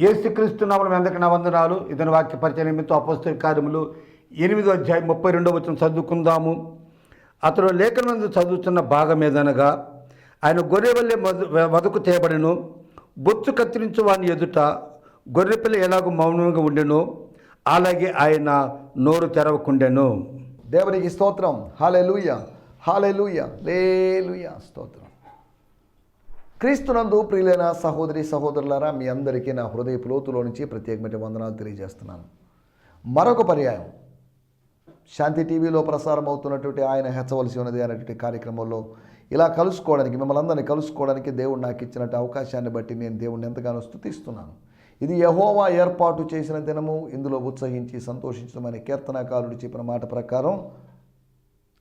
యేసుక్రీస్తు నామం ఎందుకు నా వందనాలు. ఇతని వాక్య పరిచయ నిమిత్తం అపస్తుల కార్యములు ఎనిమిదో అధ్యాయం ముప్పై రెండో వచ్చిన చదువుకుందాము. అతడు లేఖనందు చదువుతున్న భాగం ఏదనగా ఆయన గొర్రె వల్లే వదకు చేయబడిను. బొచ్చు కత్తిరించు వాని ఎదుట గొర్రెపిల్ల ఎలాగో మౌనంగా ఉండెను? అలాగే ఆయన నోరు తెరవకుండెను. దేవునికి స్తోత్రం. హాలెలూయ. లే లూయ స్తోత్రం. క్రీస్తునందు ప్రియులైన సహోదరి సహోదరులారా మీ అందరికీ నా హృదయ లోతులో నుంచి ప్రత్యేకమైన వందనాలు తెలియజేస్తున్నాను. మరొక పర్యాయం. శాంతి టీవీలో ప్రసారం అవుతున్నటువంటి ఆయన హెచ్చవలసి ఉన్నది అనేటువంటి కార్యక్రమంలో ఇలా కలుసుకోవడానికి మిమ్మల్ని అందరినీ కలుసుకోవడానికి దేవుడు నాకు ఇచ్చినట్టు అవకాశాన్ని బట్టి నేను దేవుడిని ఎంతగానో స్థుతిస్తున్నాను ఇది యహోవా ఏర్పాటు చేసిన దినము. ఇందులో ఉత్సహించి సంతోషించడమని కీర్తనాకారుడు చెప్పిన మాట ప్రకారం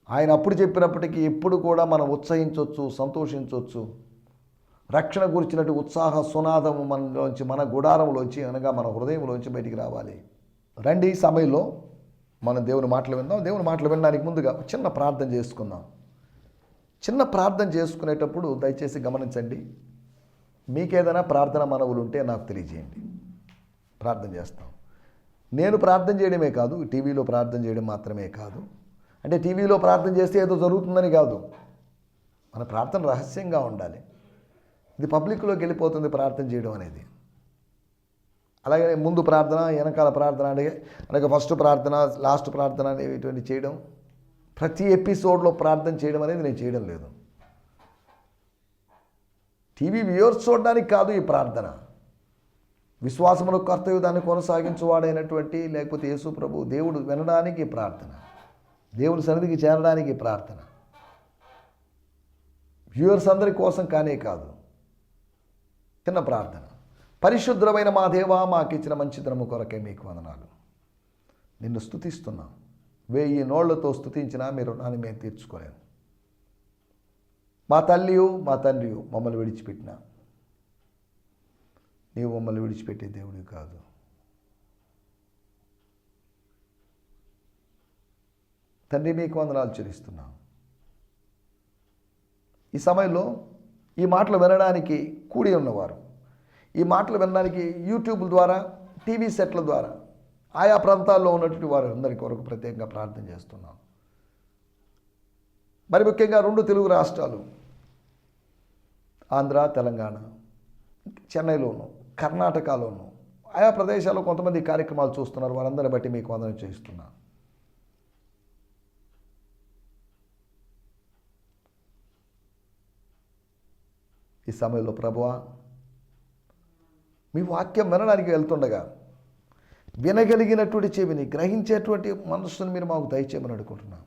ఆయన అప్పుడు చెప్పినప్పటికీ ఎప్పుడు కూడా మనం ఉత్సహించవచ్చు సంతోషించవచ్చు రక్షణ గురించినట్టు ఉత్సాహ సునాదము మనలోంచి మన గుడారంలోంచి అనగా మన హృదయంలోంచి బయటికి రావాలి. రండి ఈ సమయంలో మనం దేవుని మాటలు విందాం. దేవుని మాటలు వినడానికి ముందుగా చిన్న ప్రార్థన చేసుకుందాం. చిన్న ప్రార్థన చేసుకునేటప్పుడు దయచేసి గమనించండి. మీకేదైనా ప్రార్థన మనవులు ఉంటే నాకు తెలియజేయండి. ప్రార్థన చేస్తాం. నేను ప్రార్థన చేయడమే కాదు టీవీలో ప్రార్థన చేయడం మాత్రమే కాదు. అంటే టీవీలో ప్రార్థన చేస్తే ఏదో జరుగుతుందని కాదు. మన ప్రార్థన రహస్యంగా ఉండాలి. ఇది పబ్లిక్లోకి వెళ్ళిపోతుంది ప్రార్థన చేయడం అనేది. అలాగే ముందు ప్రార్థన వెనకాల ప్రార్థన అంటే అనగా ఫస్ట్ ప్రార్థన లాస్ట్ ప్రార్థన అనేవి ఇటువంటి చేయడం ప్రతి ఎపిసోడ్లో ప్రార్థన చేయడం అనేది నేను చేయడం లేదు. టీవీ వ్యూవర్స్ చూడడానికి కాదు ఈ ప్రార్థన. విశ్వాసములకు కర్తవ్యుదాన్ని కొనసాగించువాడైనటువంటి లేకపోతే యేసు ప్రభు దేవుడు వినడానికి ప్రార్థన. దేవుని సన్నిధికి చేరడానికి ప్రార్థన. వ్యూవర్స్ అందరి కోసం కానే కాదు. చిన్న ప్రార్థన. పరిశుద్ధమైన మా దేవా మాకిచ్చిన మంచి దినము కొరకే మీకు వందనాలు. నిన్ను స్థుతిస్తున్నాం వెయ్యి నోళ్ళతో స్థుతించినా మీరు రుణాన్ని మేము తీర్చుకోలేము మా తల్లియు మా తండ్రియు మమ్మల్ని విడిచిపెట్టిన. నీవు మమ్మల్ని విడిచిపెట్టే దేవుడు కాదు. తండ్రి మీకు వందనాలు చెల్లిస్తున్నాం. ఈ సమయంలో ఈ మాటలు వినడానికి కూడి ఉన్నవారు. ఈ మాటలు వినడానికి యూట్యూబ్ ద్వారా టీవీ సెట్ల ద్వారా ఆయా ప్రాంతాల్లో ఉన్నటువంటి వారు అందరి కొరకు ప్రత్యేకంగా ప్రార్థన చేస్తున్నాం. మరి ముఖ్యంగా రెండు తెలుగు రాష్ట్రాలు ఆంధ్ర తెలంగాణ చెన్నైలోను కర్ణాటకలోను ఆయా ప్రదేశాల్లో కొంతమంది కార్యక్రమాలు చూస్తున్నారు. వారందరిని బట్టి మీకు వందనం చేస్తున్నాను ఈ సమయంలో ప్రభువా మీ వాక్యం వినడానికి వెళ్తుండగా వినగలిగినటువంటి చెవిని గ్రహించేటువంటి మనస్సును మీరు మాకు దయచేయమని అడుగుతున్నాం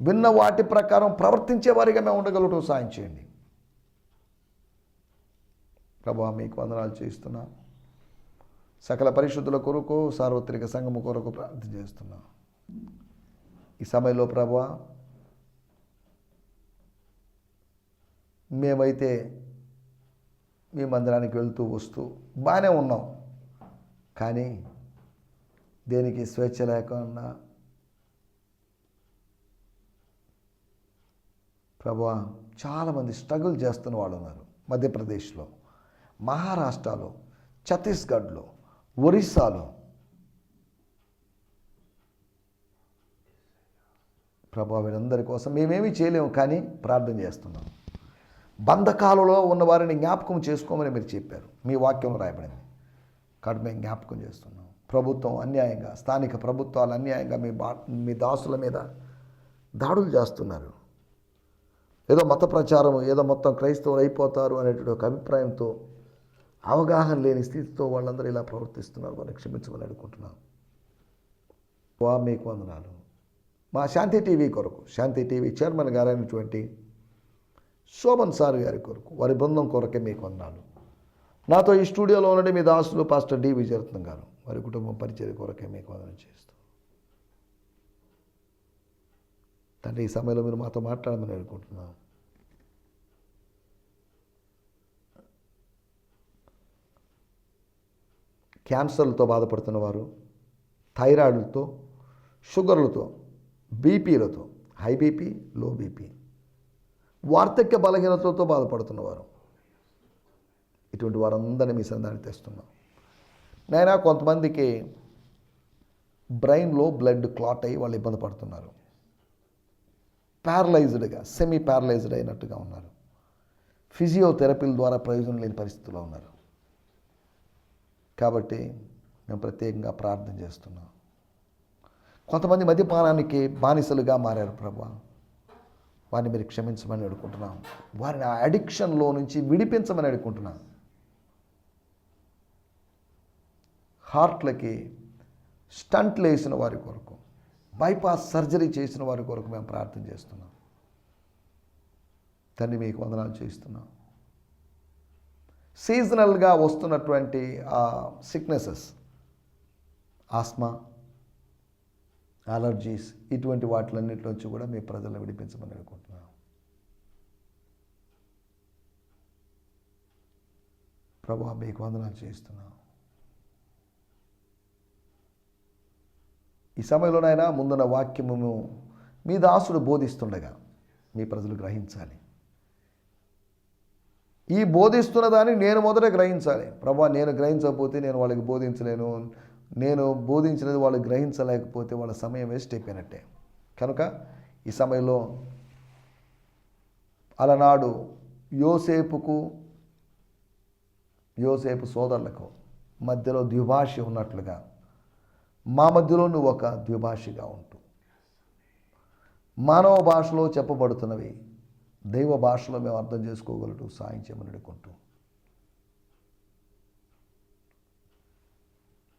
విన్న వాటి ప్రకారం ప్రవర్తించే వారిగా మేము ఉండగలటం సాయం చేయండి. ప్రభా మీకు వందనాలు చేస్తున్నాం సకల పరిశుద్ధుల కొరకు సార్వత్రిక సంఘము కొరకు ప్రార్థన చేస్తున్నాం. ఈ సమయంలో ప్రభా మేమైతే మీ మందిరానికి వెళ్తూ వస్తూ బాగానే ఉన్నాం. కానీ దేనికి స్వేచ్ఛ లేకుండా ప్రభా చాలామంది స్ట్రగుల్ చేస్తున్న వాళ్ళు ఉన్నారు. మధ్యప్రదేశ్లో మహారాష్ట్రలో ఛత్తీస్గఢ్లో ఒరిస్సాలో. ప్రభా వీరందరి కోసం మేమేమీ చేయలేము కానీ ప్రార్థన చేస్తున్నాం. బంధకాలలో ఉన్నవారిని జ్ఞాపకం చేసుకోమని మీరు చెప్పారు. మీ వాక్యంలో రాయబడింది. కాబట్టి మేము జ్ఞాపకం చేస్తున్నాం. ప్రభుత్వం అన్యాయంగా స్థానిక ప్రభుత్వాలు అన్యాయంగా మీ బా మీ దాసుల మీద దాడులు చేస్తున్నారు. ఏదో మత ప్రచారం ఏదో మొత్తం క్రైస్తవులు అయిపోతారు అనేటువంటి ఒక అభిప్రాయంతో అవగాహన లేని స్థితితో వాళ్ళందరూ ఇలా ప్రవర్తిస్తున్నారు. వారిని క్షమించమని అడుగుతున్నాను వా మీకు వందనాలు. మా శాంతి టీవీ కొరకు శాంతి టీవీ చైర్మన్ గారైనటువంటి శోభన్ సార్ గారి కొరకు వారి బృందం కొరకే మీకు అన్నాను నాతో ఈ స్టూడియోలో ఉన్నది మీ దాసులు పాస్టర్ డి విజయరత్నం గారు వారి కుటుంబం పరిచయ కొరకే మీకు వందనం చేస్తూ. తండ్రి ఈ సమయంలో మీరు మాతో మాట్లాడమని అనుకుంటున్నాం. క్యాన్సర్లతో బాధపడుతున్న వారు థైరాయిడ్లతో షుగర్లతో బీపీలతో హై బీపీ లో బీపీ వార్ధక్య బలహీనతలతో బాధపడుతున్నవారు. ఇటువంటి వారందరినీ మీ సందాన్ని తెస్తున్నాం. నైనా కొంతమందికి బ్రెయిన్లో బ్లడ్ క్లాట్ అయ్యి వాళ్ళు ఇబ్బంది పడుతున్నారు. ప్యారలైజ్డ్గా సెమీ ప్యారలైజ్డ్ అయినట్టుగా ఉన్నారు. ఫిజియోథెరపీల ద్వారా ప్రయోజనం లేని పరిస్థితిలో ఉన్నారు. కాబట్టి మేము ప్రత్యేకంగా ప్రార్థన చేస్తున్నాం. కొంతమంది మద్యపానానికి బానిసలుగా మారారు ప్రభా. వారిని మీరు క్షమించమని అడుగుకుంటున్నాం. వారిని ఆ అడిక్షన్లో నుంచి విడిపించమని అడుగుకుంటున్నాం. హార్ట్లకి స్టంట్లు వేసిన వారి కొరకు బైపాస్ సర్జరీ చేసిన వారి కొరకు మేము ప్రార్థన చేస్తున్నాం. తండ్రి మీకు వందనాలు చేస్తున్నాం సీజనల్గా వస్తున్నటువంటి ఆ సిక్నెసెస్ ఆస్మా అలర్జీస్ ఇటువంటి వాటిలన్నింటిలోంచి కూడా మీ ప్రజలను విడిపించమని అనుకుంటున్నాను. ప్రభా మీకు వందనాలు చేస్తున్నాం. ఈ సమయంలోనైనా ముందున్న వాక్యము మీ దాసుడు బోధిస్తుండగా మీ ప్రజలు గ్రహించాలి. ఈ బోధిస్తున్న దాన్ని నేను మొదట గ్రహించాలి. ప్రభా నేను గ్రహించకపోతే నేను వాళ్ళకి బోధించలేను. నేను బోధించినది వాళ్ళు గ్రహించలేకపోతే వాళ్ళ సమయం వేస్ట్ అయిపోయినట్టే. కనుక ఈ సమయంలో అలనాడు యోసేపుకు యోసేపు సోదరులకు మధ్యలో ద్విభాష ఉన్నట్లుగా మా మధ్యలో నువ్వు ఒక ద్విభాషిగా ఉంటు. మానవ భాషలో చెప్పబడుతున్నవి దైవ భాషలో మేము అర్థం చేసుకోగలటు సాయం చేయమని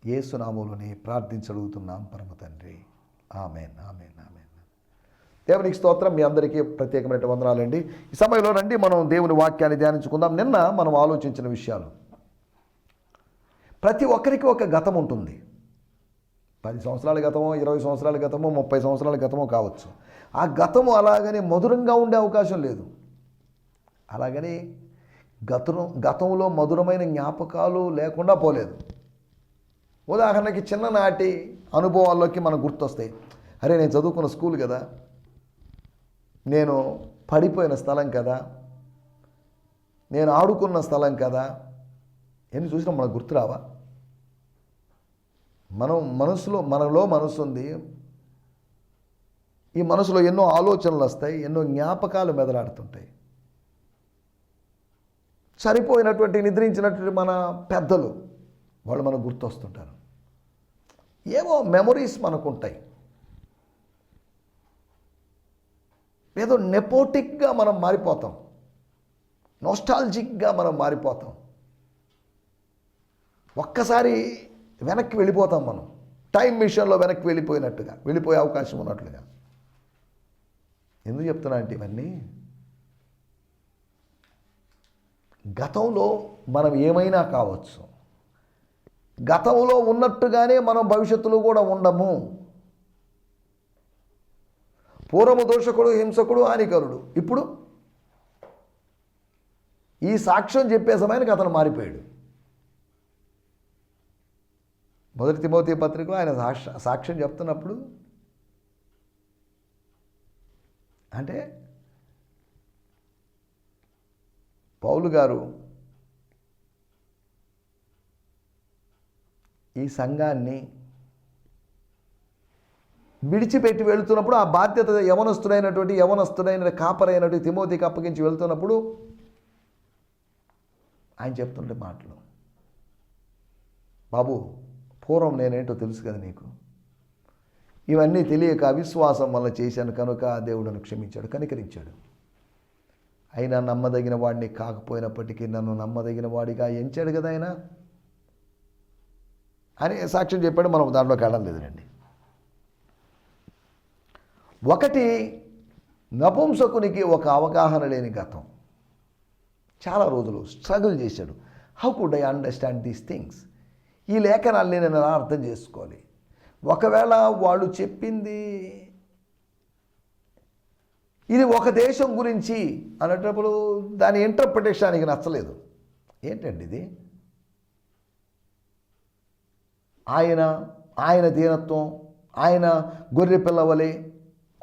ఏసునామూలని ప్రార్థించగలుగుతున్నాం పరమ తండ్రి. Amen amen amen. దేవునికి స్తోత్రం మీ అందరికీ ప్రత్యేకమైన వందనాలండి. ఈ సమయంలో రండి మనం దేవుని వాక్యాన్ని ధ్యానించుకుందాం. నిన్న మనం ఆలోచించిన విషయాలు. ప్రతి ఒక్కరికి ఒక గతం ఉంటుంది. పది సంవత్సరాల గతమో ఇరవై సంవత్సరాల గతమో ముప్పై సంవత్సరాల గతమో కావచ్చు. ఆ గతము అలాగని మధురంగా ఉండే అవకాశం లేదు. అలాగని గతం గతంలో మధురమైన జ్ఞాపకాలు లేకుండా పోలేదు. ఉదాహరణకి చిన్ననాటి అనుభవాల్లోకి మనకు గుర్తొస్తాయి అరే నేను చదువుకున్న స్కూల్ కదా నేను పడిపోయిన స్థలం కదా నేను ఆడుకున్న స్థలం కదా ఎన్ని చూసినా మనకు గుర్తురావా? మనం మనసులో మనలో మనసు ఉంది. ఈ మనసులో ఎన్నో ఆలోచనలు వస్తాయి ఎన్నో జ్ఞాపకాలు మెదలాడుతుంటాయి. చనిపోయినటువంటి నిద్రించినటువంటి మన పెద్దలు వాళ్ళు మనకు గుర్తొస్తుంటారు. ఏవో మెమొరీస్ మనకు ఉంటాయి ఏదో నెపోటిక్గా మనం మారిపోతాం. నోస్టాలజిక్గా మనం మారిపోతాం. ఒక్కసారి వెనక్కి వెళ్ళిపోతాం మనం. టైం మిషన్లో వెనక్కి వెళ్ళిపోయినట్టుగా వెళ్ళిపోయే అవకాశం ఉన్నట్లుగా. ఎందుకు చెప్తున్నా అంటే ఇవన్నీ గతంలో మనం ఏమైనా కావచ్చు. గతంలో ఉన్నట్టుగానే మనం భవిష్యత్తులో కూడా ఉండము. పూర్వము దోషకుడు హింసకుడు హానికరుడు. ఇప్పుడు ఈ సాక్ష్యం చెప్పే సమయానికి అతను మారిపోయాడు. మొదటి తిమోతి పత్రికలో ఆయన సాక్ష సాక్ష్యం చెప్తున్నప్పుడు అంటే పౌలు గారు ఈ సంఘాన్ని విడిచిపెట్టి వెళుతున్నప్పుడు ఆ బాధ్యత యవనస్తుడైనటువంటి యవనస్తుడైన కాపరైనటువంటి తిమోతికి అప్పగించి వెళ్తున్నప్పుడు ఆయన చెప్తుండే మాటలు. బాబు పూర్వం నేనేంటో తెలుసు కదా నీకు. ఇవన్నీ తెలియక అవిశ్వాసం వల్ల చేశాను కనుక దేవుడను క్షమించాడు కనికరించాడు. అయినా నమ్మదగిన వాడిని కాకపోయినప్పటికీ నన్ను నమ్మదగిన వాడిగా ఎంచాడు కదా ఆయన. అని సాక్ష్యం చెప్పాడు మనం దాంట్లోకి వెళ్ళడం లేదండి ఒకటి నపుంసకునికి ఒక అవగాహన లేని గతం. చాలా రోజులు స్ట్రగుల్ చేశాడు. How could I understand these things ఈ లేఖనాల్ని నేను ఎలా అర్థం చేసుకోవాలి? ఒకవేళ వాళ్ళు చెప్పింది ఇది ఒక దేశం గురించి అనేటప్పుడు దాని ఇంటర్ప్రిటేషన్ ఆయనకి నచ్చలేదు. ఏంటండి ఇది? ఆయన ఆయన దీనత్వం ఆయన గొర్రె పిల్లవలే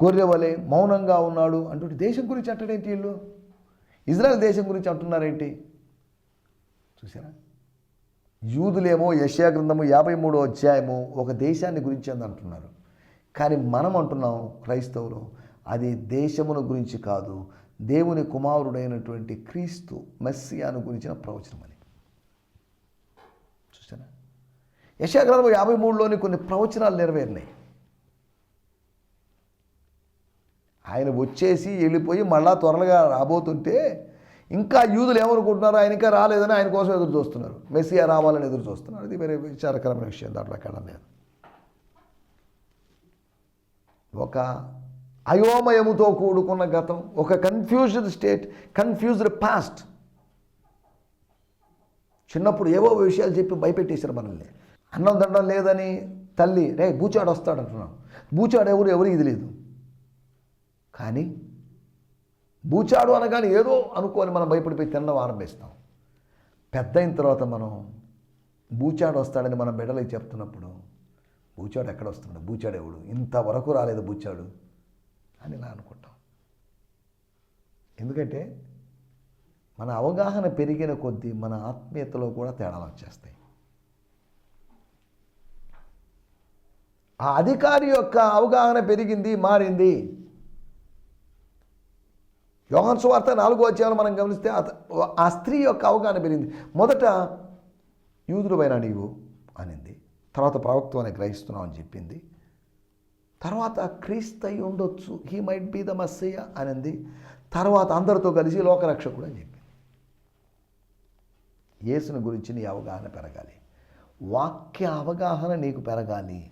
గొర్రె వలె మౌనంగా ఉన్నాడు అంటుంటే దేశం గురించి అంటాడేంటి వీళ్ళు? ఇజ్రాయెల్ దేశం గురించి అంటున్నారేంటి? చూసారా యూదులేమో యశ్యా గ్రంథము యాభై మూడో అధ్యాయము ఒక దేశాన్ని గురించి అని అంటున్నారు. కానీ మనం అంటున్నాం క్రైస్తవులు అది దేశమును గురించి కాదు దేవుని కుమారుడైనటువంటి క్రీస్తు మెస్సియాను గురించిన ప్రవచనం అని చూసారా యశాగ్రంథం యాభై మూడులోని కొన్ని ప్రవచనాలు నెరవేరినాయి. ఆయన వచ్చేసి వెళ్ళిపోయి మళ్ళా త్వరగా రాబోతుంటే ఇంకా యూదులు ఏమనుకుంటున్నారు ఆయన ఇంకా రాలేదని ఆయన కోసం ఎదురు చూస్తున్నారు. మెస్సియా రావాలని ఎదురు చూస్తున్నారు. అది వేరే విచారకరమైన విషయం. దాంట్లో ఎక్కడ నేను ఒక అయోమయముతో కూడుకున్న గతం ఒక కన్ఫ్యూజ్డ్ స్టేట్ కన్ఫ్యూజ్డ్ పాస్ట్ చిన్నప్పుడు ఏవో విషయాలు చెప్పి భయపెట్టేశారు మనల్ని. అన్నం దండం లేదని తల్లి రే బూచాడు వస్తాడు అంటున్నాం బూచాడు ఎవరు? ఎవరు ఇది లేదు కానీ బూచాడు అనగానే ఏదో అనుకోని మనం భయపడిపోయి తినడం ఆరంభిస్తాం. పెద్ద అయిన తర్వాత మనం బూచాడు వస్తాడని మనం బిడ్డలకి చెప్తున్నప్పుడు బూచాడు ఎక్కడ వస్తున్నాడు బూచాడు ఎవడు? ఇంతవరకు రాలేదు బూచాడు అని ఇలా అనుకుంటాం. ఎందుకంటే మన అవగాహన పెరిగిన కొద్దీ మన ఆత్మీయతలో కూడా తేడాలు వచ్చేస్తాయి. ఆ అధికారి యొక్క అవగాహన పెరిగింది మారింది. యోహన్ సువార్త నాలుగో అధ్యాయంలో మనం గమనిస్తే ఆ స్త్రీ యొక్క అవగాహన పెరిగింది. మొదట యూదుడువైన నీవు అనింది. తర్వాత ప్రవక్త గ్రహిస్తున్నావు అని చెప్పింది. తర్వాత క్రీస్తు అయి ఉండొచ్చు he might be the messiah అనింది. తర్వాత అందరితో కలిసి లోకరక్షకుడు అని చెప్పింది. యేసుని గురించి నీ అవగాహన పెరగాలి. వాక్య అవగాహన నీకు పెరగాలి.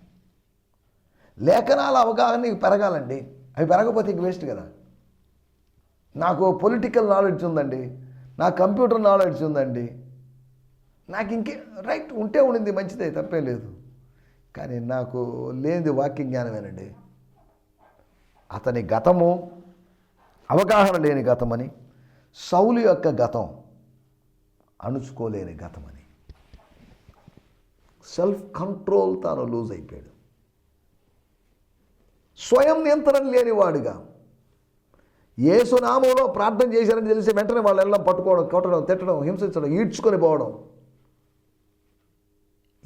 లేఖనాల అవగాహన పెరగాలండి. అవి పెరగకపోతే ఇంక వేస్ట్ కదా. నాకు పొలిటికల్ నాలెడ్జ్ ఉందండి. నాకు కంప్యూటర్ నాలెడ్జ్ ఉందండి. నాకు ఇంకే రైట్ ఉంటే ఉండింది మంచిదే తప్పే లేదు. కానీ నాకు లేనిది వాక్య జ్ఞానమేనండి. అతని గతము అవగాహన లేని గతమని సౌలు యొక్క గతం అణుచుకోలేని గతమని. సెల్ఫ్ కంట్రోల్ తాను లూజ్ అయిపోయాడు. స్వయం నియంత్రణ లేనివాడుగా. ఏసునామంలో ప్రార్థన చేశారని తెలిసి వెంటనే వాళ్ళు వెళ్ళడం పట్టుకోవడం కొట్టడం తిట్టడం హింసించడం ఈడ్చుకొని పోవడం.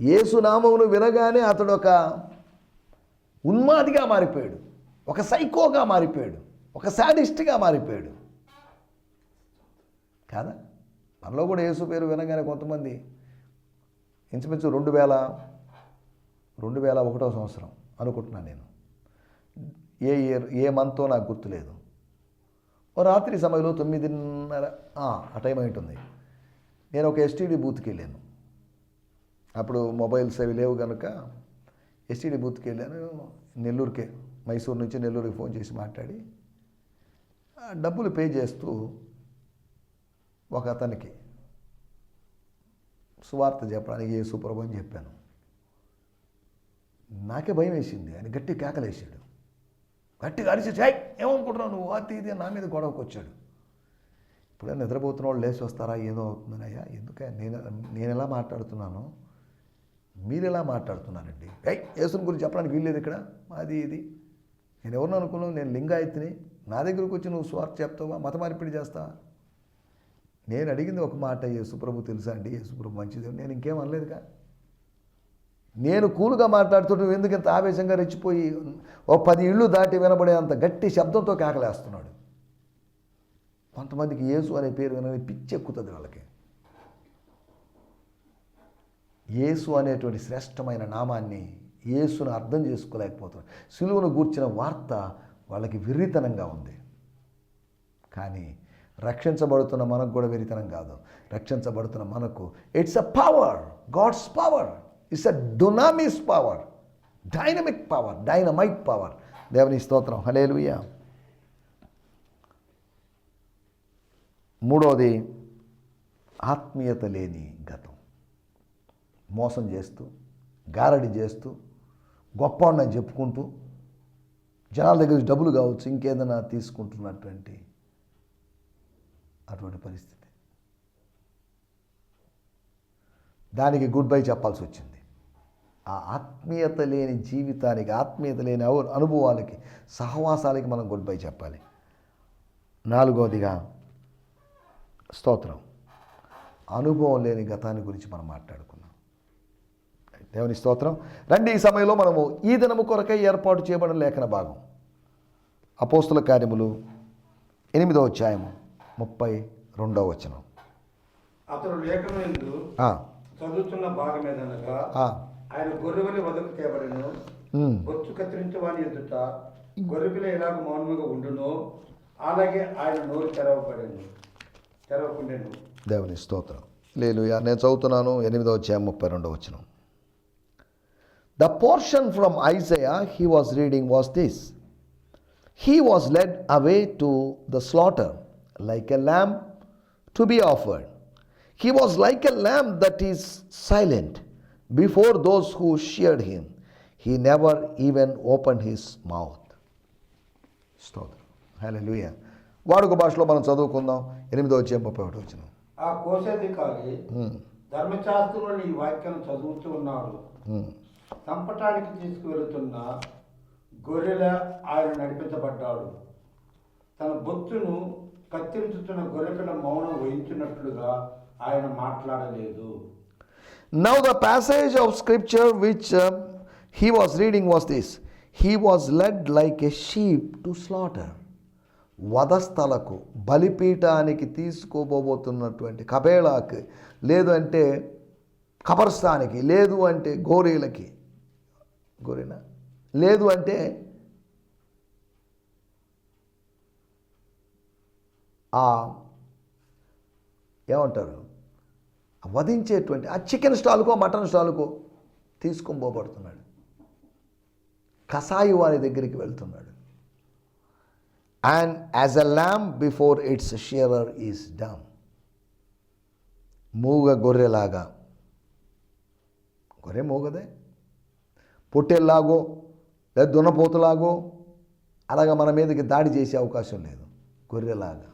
ఏసునామమును వినగానే అతడు ఒక ఉన్మాదిగా మారిపోయాడు. ఒక సైకోగా మారిపోయాడు. ఒక శాడిస్ట్గా మారిపోయాడు. కాదా? మనలో కూడా యేసు పేరు వినగానే కొంతమంది ఇంచుమించు రెండు వేల రెండు వేల ఒకటో సంవత్సరం అనుకుంటున్నాను నేను. ఏ ఇయర్ ఏ మంతో నాకు గుర్తులేదు. ఓ రాత్రి సమయంలో తొమ్మిదిన్నర ఆ టైం అయి ఉంటుంది నేను ఒక ఎస్టీడీ బూత్కి వెళ్ళాను. అప్పుడు మొబైల్స్ అవి లేవు కనుక ఎస్టీడీ బూత్కి వెళ్ళాను. నెల్లూరుకే మైసూరు నుంచి నెల్లూరుకి ఫోన్ చేసి మాట్లాడి డబ్బులు పే చేస్తూ ఒక అతనికి సువార్త చెప్పడానికి ఏ సుప్రభు అని చెప్పాను. నాకే భయం వేసింది. ఆయన గట్టి కేకలేసాడు గట్టిగా అరిచి "ఏయ్, ఏమనుకుంటున్నావు నువ్వు? అతి ఇది నా మీద గొడవకు వచ్చాడు. ఇప్పుడే నిద్రపోతున్న వాళ్ళు లేచి వస్తారా? ఏదో అవుతుందని అయ్యా ఎందుకే? నేను నేను ఎలా మాట్లాడుతున్నాను మీరు ఎలా మాట్లాడుతున్నారండి? ఏయ్ యేసుని గురించి చెప్పడానికి వీల్లేదు ఇక్కడ. అది ఇది. నేను ఎవరిని అనుకున్నావు నేను లింగాయత్ని నా దగ్గరకు వచ్చి నువ్వు స్వార్థ చెప్తావా? మత మార్పిడి చేస్తావా నేను అడిగింది ఒక మాట యేసుప్రభు తెలుసా అండి? యేసుప్రభు మంచిది నేను ఇంకేం అనలేదుగా? నేను కూలుగా మాట్లాడుతుంటే ఎందుకు ఇంత ఆవేశంగా రెచ్చిపోయి ఓ పది ఇళ్ళు దాటి వినబడే అంత గట్టి శబ్దంతో కేకలేస్తున్నాడు. కొంతమందికి యేసు అనే పేరు వినని పిచ్చి ఎక్కుతుంది వాళ్ళకి. యేసు అనేటువంటి శ్రేష్టమైన నామాన్ని యేసును అర్థం చేసుకోలేకపోతున్నారు సులువును గూర్చిన వార్త వాళ్ళకి విర్రితనంగా ఉంది. కానీ రక్షించబడుతున్న మనకు కూడా విరితనం కాదు. రక్షించబడుతున్న మనకు it's a power God's power it's a dunamis power dynamic power dynamite power దేవుని స్తోత్రం. హలేలుయ్య మూడోది ఆత్మీయత లేని గతం. మోసం చేస్తూ గారడి చేస్తూ గొప్ప చెప్పుకుంటూ జనాల దగ్గర డబ్బులు కావచ్చు ఇంకేదైనా తీసుకుంటున్నటువంటి అటువంటి పరిస్థితి. దానికి గుడ్ బై చెప్పాల్సి వచ్చింది. ఆ ఆత్మీయత లేని జీవితానికి ఆత్మీయత లేని అనుభవాలకి సహవాసాలకి మనం గుడ్ బై చెప్పాలి. నాలుగవదిగా స్తోత్రం. అనుభవం లేని గతాన్ని గురించి మనం మాట్లాడుకున్నాం దేవుని స్తోత్రం. రండి ఈ సమయంలో మనము ఈ దినము కొరకై ఏర్పాటు చేయబడిన లేఖన భాగం. అపోస్తుల కార్యములు ఎనిమిదో అధ్యాయము ముప్పై రెండవ వచనం. అతడు లేఖనందు చదువుతున్న భాగం ఏదనగా ఆయన గొర్రెవని వదకు తేబడిను బొచ్చు ఎదుట గొర్రెపిల్ల ఎలాగ మౌనముగా ఉండునో అలాగే ఆయన నోరు తెరవబడెను. తెరవకుండెను. దేవుని స్తోత్రం. లేలుయా నేను చదువుతున్నాను ఎనిమిదో అధ్యాయం ముప్పై రెండవ వచనం. The portion from Isaiah he was reading was this he was led away to the slaughter like a lamb to be offered he was like a lamb that is silent before those who sheared him he never even open his mouth స్తోత్రం. Hallelujah వాడుక భాషలో మనం చదువుకుందాం. ఎనిమిదో వచ్చే ముప్పై ఒకటి వచ్చిన ఆ కోశాధికారి ధర్మశాస్త్రంలోని ఈ వాక్యం చదువుతూ ఉన్నాడు. చంపటానికి తీసుకువెళుతున్న గొర్రెల ఆయన నడిపించబడ్డాడు. తన బొత్తును కత్తిరించుతున్న గొర్రెపిల్ల మౌనం వహించినట్లుగా ఆయన మాట్లాడలేదు. Now, the passage of scripture which um, he was reading was this He was led like a sheep to slaughter. వధస్థలకు బలిపీఠానికి తీసుకోబోతున్నటువంటి కబేళాకి లేదు అంటే కబర్స్థానికి లేదు అంటే గోరీలకి గోరీనా లేదు అంటే ఆ ఏమంటారు వధించేటువంటి ఆ చికెన్ స్టాల్కో మటన్ స్టాల్కో తీసుకొని పోబడుతున్నాడు. కసాయి వారి దగ్గరికి వెళ్తున్నాడు. And as a lamb before its shearer is dumb మూగ గొర్రెలాగా గొర్రె మూగదే పొట్టేలాగో లేదా దున్నపోతులాగో అలాగా మన మీదకి దాడి చేసే అవకాశం లేదు గొర్రెలాగా.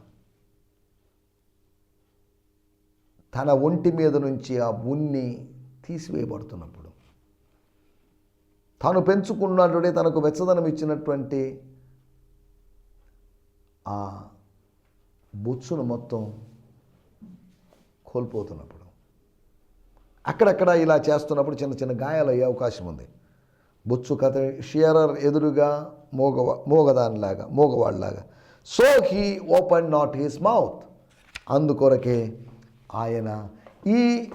తన ఒంటి మీద నుంచి ఆ ఉన్ని తీసివేయబడుతున్నప్పుడు తాను పెంచుకున్నటువంటి తనకు వెచ్చదనం ఇచ్చినటువంటి ఆ బొచ్చును మొత్తం కోల్పోతున్నప్పుడు అక్కడక్కడ ఇలా చేస్తున్నప్పుడు చిన్న చిన్న గాయాలు అయ్యే అవకాశం ఉంది. బొచ్చు కథ షియరర్ ఎదురుగా మోగ మోగదానిలాగా మోగవాళ్ళలాగా so he open not his mouth అందుకొరకే ఆయన ఈ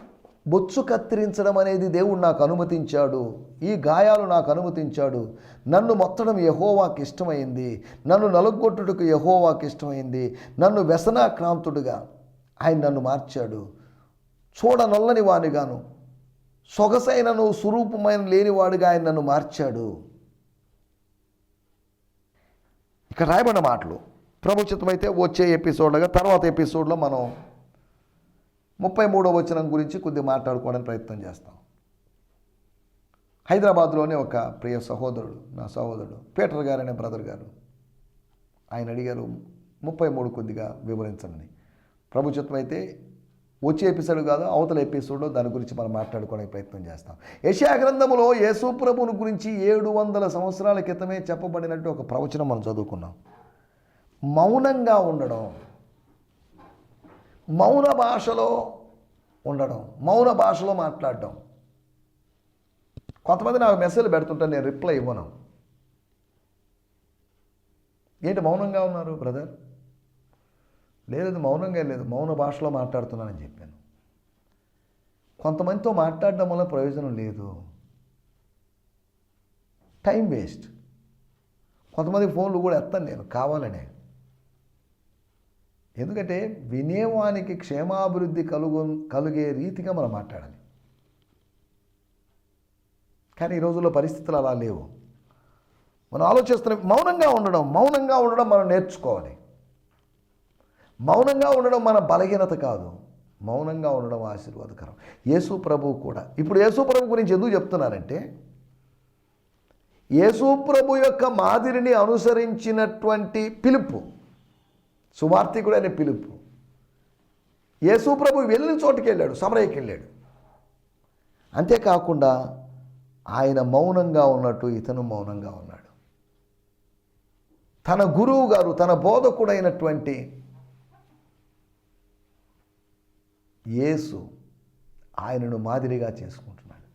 బొచ్చు కత్తిరించడం అనేది దేవుడు నాకు అనుమతించాడు. ఈ గాయాలు నాకు అనుమతించాడు. నన్ను మొత్తడం యహోవాకి ఇష్టమైంది. నన్ను నలుగొట్టుటకు యహోవాకి ఇష్టమైంది. నన్ను వ్యసనాక్రాంతుడుగా ఆయన నన్ను మార్చాడు. చూడ నల్లని వానిగాను సొగసైనను స్వరూపమైన లేనివాడుగా ఆయన నన్ను మార్చాడు. ఇక్కడ రాయబడిన మాటలు. ప్రభుత్వమైతే వచ్చే ఎపిసోడ్లుగా తర్వాత ఎపిసోడ్లో మనం ముప్పై మూడో వచనం గురించి కొద్దిగా మాట్లాడుకోవడానికి ప్రయత్నం చేస్తాం. హైదరాబాద్లోనే ఒక ప్రియ సహోదరుడు నా సహోదరుడు పీటర్ గారు అనే బ్రదర్ గారు ఆయన అడిగారు ముప్పై మూడు కొద్దిగా వివరించండి. ప్రభుత్వం అయితే వచ్చే ఎపిసోడ్ కాదు అవతల ఎపిసోడ్లో దాని గురించి మనం మాట్లాడుకోవడానికి ప్రయత్నం చేస్తాం. యశా గ్రంథములో యేసు గురించి ఏడు వందల సంవత్సరాల క్రితమే చెప్పబడినట్టు ఒక ప్రవచనం మనం చదువుకున్నాం. మౌనంగా ఉండడం మౌన భాషలో ఉండడం మౌన భాషలో మాట్లాడడం. కొంతమంది నాకు మెసేజ్ పెడుతుంటే నేను రిప్లై ఇవ్వను. ఏంటి మౌనంగా ఉన్నారు బ్రదర్? లేదు మౌనంగా లేదు మౌన భాషలో మాట్లాడుతున్నానని చెప్పాను. కొంతమందితో మాట్లాడడం వల్ల ప్రయోజనం లేదు. Time waste. కొంతమంది ఫోన్లు కూడా ఎత్తాను నేను కావాలనే. ఎందుకంటే వినేవానికి క్షేమాభివృద్ధి కలుగు కలిగే రీతిగా మనం మాట్లాడాలి. కానీ ఈ రోజుల్లో పరిస్థితులు అలా లేవు. మనం ఆలోచిస్తున్న మౌనంగా ఉండడం మౌనంగా ఉండడం మనం నేర్చుకోవాలి. మౌనంగా ఉండడం మన బలహీనత కాదు. మౌనంగా ఉండడం ఆశీర్వాదకరం. యేసు ప్రభు కూడా. ఇప్పుడు యేసు ప్రభు గురించి ఎందుకు చెప్తున్నారంటే యేసు ప్రభు యొక్క మాదిరిని అనుసరించినటువంటి పిలుపు. సువార్థికుడు అనే పిలుపు. యేసు ప్రభు వెళ్ళిన చోటుకి వెళ్ళాడు సమరయ్యకి వెళ్ళాడు. అంతేకాకుండా ఆయన మౌనంగా ఉన్నట్టు ఇతను మౌనంగా ఉన్నాడు. తన గురువు గారు తన బోధకుడైనటువంటి యేసు ఆయనను మాదిరిగా చేసుకుంటున్నాడు.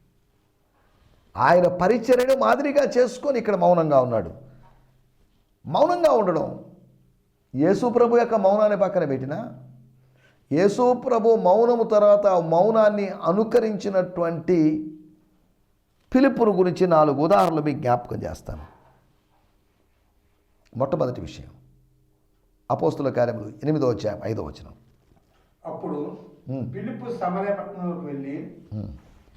ఆయన పరిచర్యను మాదిరిగా చేసుకొని ఇక్కడ మౌనంగా ఉన్నాడు. మౌనంగా ఉండడం యేసు ప్రభు యొక్క మౌనాన్ని పక్కన పెట్టినా యేసు ప్రభు మౌనము తర్వాత మౌనాన్ని అనుకరించినటువంటి పిలుపును గురించి నాలుగు ఉదాహరణలు మీకు జ్ఞాపకం చేస్తాను. మొట్టమొదటి విషయం అపోస్తుల కార్యములు ఎనిమిదో అధ్యాయం ఐదో వచనం. అప్పుడు. పిలుపు సమరయ పట్టణంలోకి వెళ్ళి.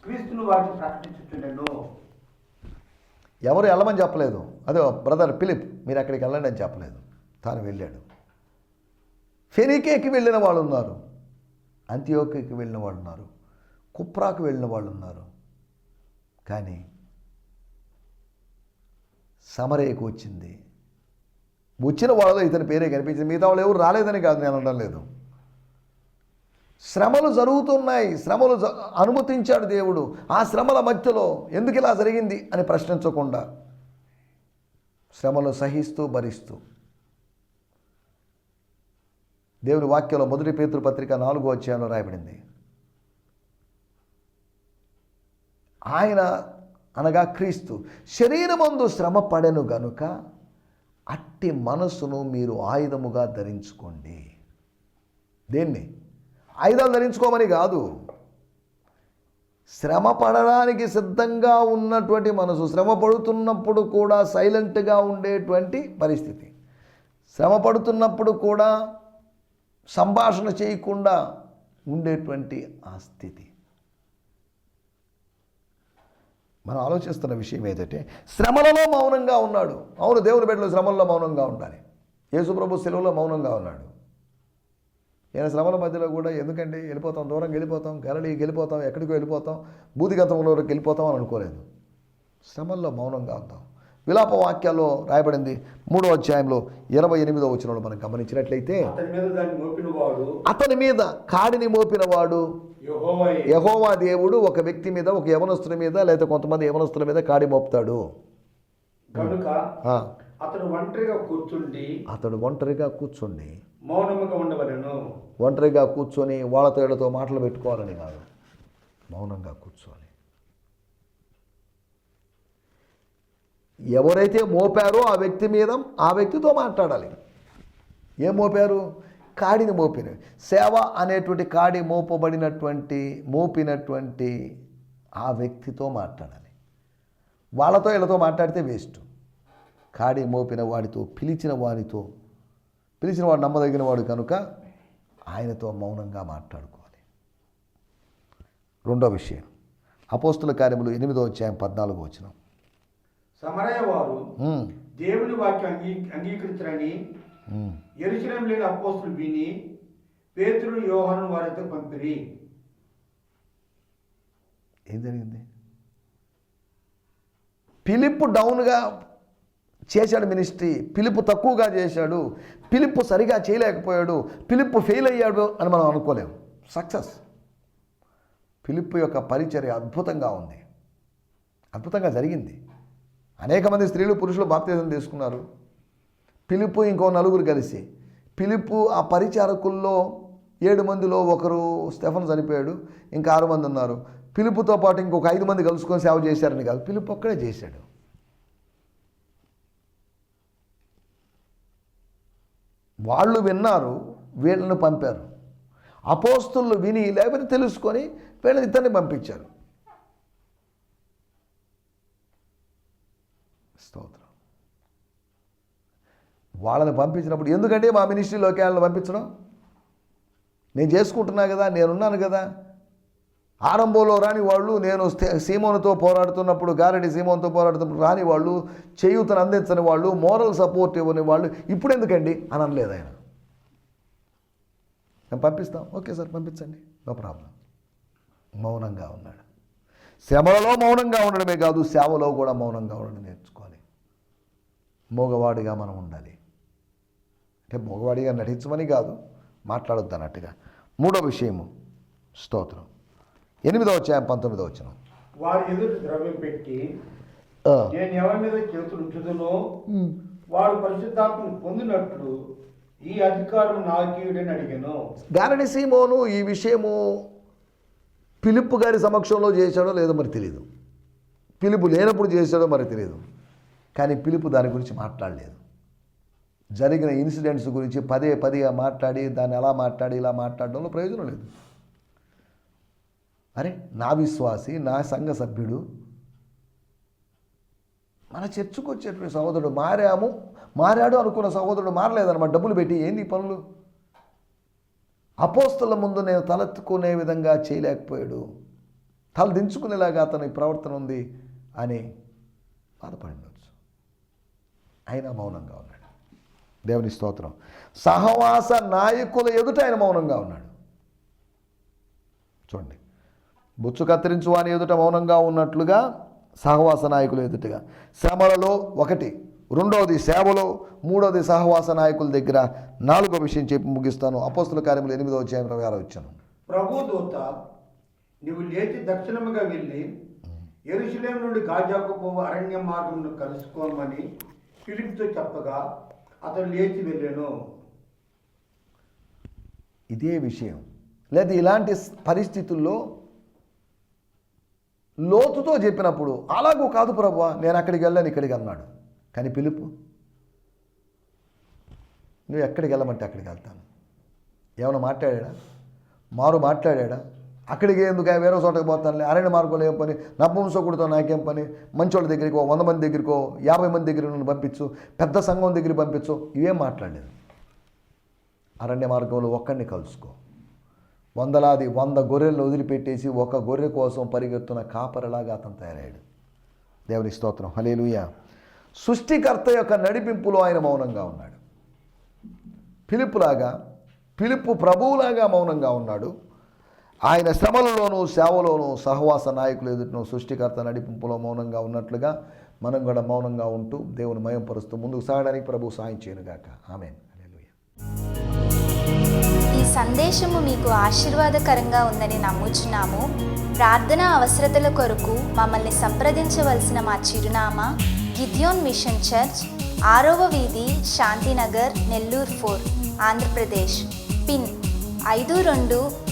క్రీస్తును వారికి ప్రకటించుచుండెను. ఎవరు వెళ్ళమని చెప్పలేదు. అదే బ్రదర్ ఫిలిప్ మీరు అక్కడికి వెళ్ళండి అని చెప్పలేదు. తాను వెళ్ళాడు. ఫెనికేకి వెళ్ళిన వాళ్ళు ఉన్నారు అంత్యోకేకి వెళ్ళిన వాళ్ళు ఉన్నారు కుప్రాకు వెళ్ళిన వాళ్ళు ఉన్నారు కానీ సమరేకు వచ్చింది. వచ్చిన వాళ్ళలో ఇతని పేరే కనిపించింది. మిగతా వాళ్ళు ఎవరు రాలేదని కాదు నేను అనడం లేదు. శ్రమలు జరుగుతున్నాయి. శ్రమలు అనుమతించాడు దేవుడు. ఆ శ్రమల మధ్యలో ఎందుకు ఇలా జరిగింది అని ప్రశ్నించకుండా శ్రమలు సహిస్తూ భరిస్తూ దేవుని వాక్యంలో మొదటి పేతృపత్రిక నాలుగో అధ్యాయంలో రాయబడింది. ఆయన అనగా క్రీస్తు శరీరమందు శ్రమ పడెను గనుక అట్టి మనసును మీరు ఆయుధముగా ధరించుకోండి. దేన్ని? ఆయుధాలు ధరించుకోమని కాదు. శ్రమ పడడానికి సిద్ధంగా ఉన్నటువంటి మనసు శ్రమ పడుతున్నప్పుడు కూడా సైలెంట్గా ఉండేటువంటి పరిస్థితి. శ్రమ పడుతున్నప్పుడు కూడా సంభాషణ చేయకుండా ఉండేటువంటి ఆ స్థితి. మనం ఆలోచిస్తున్న విషయం ఏదంటే శ్రమలలో మౌనంగా ఉన్నాడు. అవును దేవుని బిడ్డలు శ్రమల్లో మౌనంగా ఉండాలి. యేసుప్రభు సెలవులో మౌనంగా ఉన్నాడు. ఈయన శ్రమల మధ్యలో కూడా ఎందుకంటే వెళ్ళిపోతాం దూరం వెళ్ళిపోతాం గరళి వెళ్ళిపోతాం ఎక్కడికో వెళ్ళిపోతాం బూదిగంతంలోకి వెళ్ళిపోతాం అని అనుకోలేదు. శ్రమల్లో మౌనంగా ఉందాం. విలాప వాక్యాల్లో రాయబడింది మూడో అధ్యాయంలో ఇరవై ఎనిమిదో వచనంలో మనం గమనించినట్లయితే అతని మీద కాడిని మోపినవాడు. యహోవా దేవుడు ఒక వ్యక్తి మీద ఒక యవనస్తుని మీద లేదా కొంతమంది యవనస్తుల మీద కాడి మోపుతాడు. అతడు ఒంటరిగా కూర్చుండి అతడు ఒంటరిగా కూర్చోండి మౌనముగా ఉండవలెను. ఒంటరిగా కూర్చొని వాళ్ళతో వీళ్ళతో మాటలు పెట్టుకోవాలని కాదు. మౌనంగా కూర్చోవాలి. ఎవరైతే మోపారో ఆ వ్యక్తి మీద ఆ వ్యక్తితో మాట్లాడాలి. ఏం మోపారు? కాడిని మోపిన. సేవ అనేటువంటి కాడి మోపబడినటువంటి మోపినటువంటి ఆ వ్యక్తితో మాట్లాడాలి. వాళ్ళతో వీళ్ళతో మాట్లాడితే వేస్ట్. కాడి మోపిన వాడితో పిలిచిన వాడితో పిలిచిన వాడు నమ్మదగిన వాడు కనుక ఆయనతో మౌనంగా మాట్లాడుకోవాలి. రెండో విషయం. అపోస్తుల కార్యములు ఎనిమిదో అధ్యాయం పద్నాలుగో వచ్చినాం సమరయ వారు దేవుని వాక్యం అంగీ అంగీకరించరని. ఎరుసలేం లేని అపోస్తులు విని పేతురు యోహాను వారితో పంపిరి. ఏం జరిగింది? పిలుపు డౌన్గా చేశాడు మినిస్ట్రీ. పిలుపు తక్కువగా చేశాడు. పిలుపు సరిగా చేయలేకపోయాడు. పిలుపు ఫెయిల్ అయ్యాడు అని మనం అనుకోలేము. సక్సెస్. పిలుపు యొక్క పరిచర్య అద్భుతంగా ఉంది. అద్భుతంగా జరిగింది. అనేక మంది స్త్రీలు పురుషులు బాప్తీసం తీసుకున్నారు. పిలుపు ఇంకో నలుగురు కలిసి. పిలుపు ఆ పరిచారకుల్లో ఏడు మందిలో ఒకరు స్టెఫన్ చనిపోయాడు ఇంకా ఆరు మంది ఉన్నారు. పిలుపుతో పాటు ఇంకొక ఐదు మంది కలుసుకొని సేవ చేశారని కాదు పిలుపు ఒక్కడే చేశాడు. వాళ్ళు విన్నారు వీళ్ళని పంపారు. అపోస్తులు విని లేకపోతే తెలుసుకొని వీళ్ళని ఇద్దరిని పంపించారు స్తోత్రం వాళ్ళని పంపించినప్పుడు ఎందుకంటే మా మినిస్ట్రీలోకి వాళ్ళని పంపించడం? నేను చేసుకుంటున్నా కదా నేనున్నాను కదా. ఆరంభంలో రాని వాళ్ళు నేను స్తే- సీమోనుతో పోరాడుతున్నప్పుడు గారెడి సీమోన్తో పోరాడుతున్నప్పుడు రాని వాళ్ళు చేయూతను అందించని వాళ్ళు మోరల్ సపోర్ట్ ఇవ్వని వాళ్ళు ఇప్పుడు ఎందుకండి అని అనలేదు ఆయన. మేము పంపిస్తాం. ఓకే సార్ పంపించండి. No problem. మౌనంగా ఉన్నాడు. శ్రమలలో మౌనంగా ఉండడమే కాదు సేవలో కూడా మౌనంగా ఉండడం నేర్చుకోవాలి. మగవాడిగా మనం ఉండాలి. అంటే మగవాడిగా నటించమని కాదు మాట్లాడొద్దు అన్నట్టుగా. మూడో విషయము స్తోత్రం. ఎనిమిదో వచ్చాయం పంతొమ్మిదో వచ్చిన వారి ఎదురు ద్రవ్యం పెట్టి నేను ఎవరి మీద చేతులు ఉంచుదునో వాడు పరిశుద్ధాత్మను పొందినట్లు ఈ అధికారం నాకీయుడని అడిగాను. గారడి సీమోను ఈ విషయము పిలుపు గారి సమక్షంలో చేశాడో లేదో మరి తెలియదు పిలుపు లేనప్పుడు చేశాడో మరి తెలియదు కానీ పిలుపు దాని గురించి మాట్లాడలేదు. జరిగిన ఇన్సిడెంట్స్ గురించి పదే పదిగా మాట్లాడి దాన్ని ఎలా మాట్లాడి ఇలా మాట్లాడడంలో ప్రయోజనం లేదు. అరే నా విశ్వాసి నా సంఘ సభ్యుడు మన చర్చకు వచ్చేటువంటి సహోదరుడు మారాము మారాడు అనుకున్న సహోదరుడు మారలేదన్నమాట. డబ్బులు పెట్టి ఏంది పనులు? అపోస్తుల ముందు నేను తలెత్తుకునే విధంగా చేయలేకపోయాడు. తల దించుకునేలాగా అతని ప్రవర్తన ఉంది అని బాధపడిండొచ్చు అయినా మౌనంగా ఉన్నాడు. దేవుని స్తోత్రం. సహవాస నాయకుల ఎదుట ఆయన మౌనంగా ఉన్నాడు. చూడండి. బుచ్చు కత్తిరించు వాని ఎదుట మౌనంగా ఉన్నట్లుగా సహవాస నాయకుల ఎదుటగా. శ్రమలలో ఒకటి రెండవది సేవలో మూడవది సహవాస నాయకుల దగ్గర. నాలుగో విషయం చెప్పి ముగిస్తాను. అపోస్తుల కార్యములు ఎనిమిదో అధ్యాయం ఇరవై ఆరో వచ్చాను ప్రభు దూత నీవు లేచి దక్షిణముగా వెళ్ళి ఎరుసలేం నుండి గాజాకు పోవు అరణ్య మార్గమును కలుసుకోమని ఫిలిప్తో చెప్పగా అతను లేచి వెళ్ళాను. ఇదే విషయం. లేదా ఇలాంటి పరిస్థితుల్లో లోతుతో చెప్పినప్పుడు అలాగూ కాదు ప్రభు నేను అక్కడికి వెళ్ళాను ఇక్కడికి అన్నాడు. కానీ పిలుపు నువ్వు ఎక్కడికి వెళ్ళమంటే అక్కడికి వెళ్తాను. ఏమైనా మాట్లాడా? మారు మాట్లాడా? అక్కడికి ఎందుకు? వేరే చోటకి పోతానులే. అరణ్య మార్గంలో ఏం పని? నపుంసకుడితో నాకేం పని? మంచోళ్ళ దగ్గరికో వంద మంది దగ్గరికో యాభై మంది దగ్గర నన్ను పంపించు పెద్ద సంఘం దగ్గరికి పంపించు. ఇవేం మాట్లాడలేదు. అరణ్య మార్గంలో ఒక్కడిని కలుసుకో. వందలాది వంద గొర్రెలను వదిలిపెట్టేసి ఒక గొర్రె కోసం పరిగెత్తున్న కాపరిలాగా అతను తయారయ్యాడు. దేవుని స్తోత్రం. హలేలుయ సృష్టికర్త యొక్క నడిపింపులో ఆయన మౌనంగా ఉన్నాడు. పిలుపులాగా పిలుపు ప్రభువులాగా మౌనంగా ఉన్నాడు. ఆయన శ్రమలలోనూ సేవలోనూ సహవాస నాయకులు ఎదుటను సృష్టికర్త నడిపింపులో మౌనంగా ఉన్నట్లుగా మనం కూడా మౌనంగా ఉంటూ దేవుని మయంపరుస్తూ ముందుకు సాగడానికి ప్రభు సాయం చేయనుగాక. ఆమె ఈ సందేశము మీకు ఆశీర్వాదకరంగా ఉందని నమ్ముచున్నాము. ప్రార్థన అవసరతల కొరకు మమ్మల్ని సంప్రదించవలసిన మా చిరునామా గిద్యోన్ మిషన్ చర్చ్ ఆరవ వీధి శాంతినగర్ నెల్లూరు ఫోర్ ఆంధ్రప్రదేశ్. పిన్ ఐదు రెండు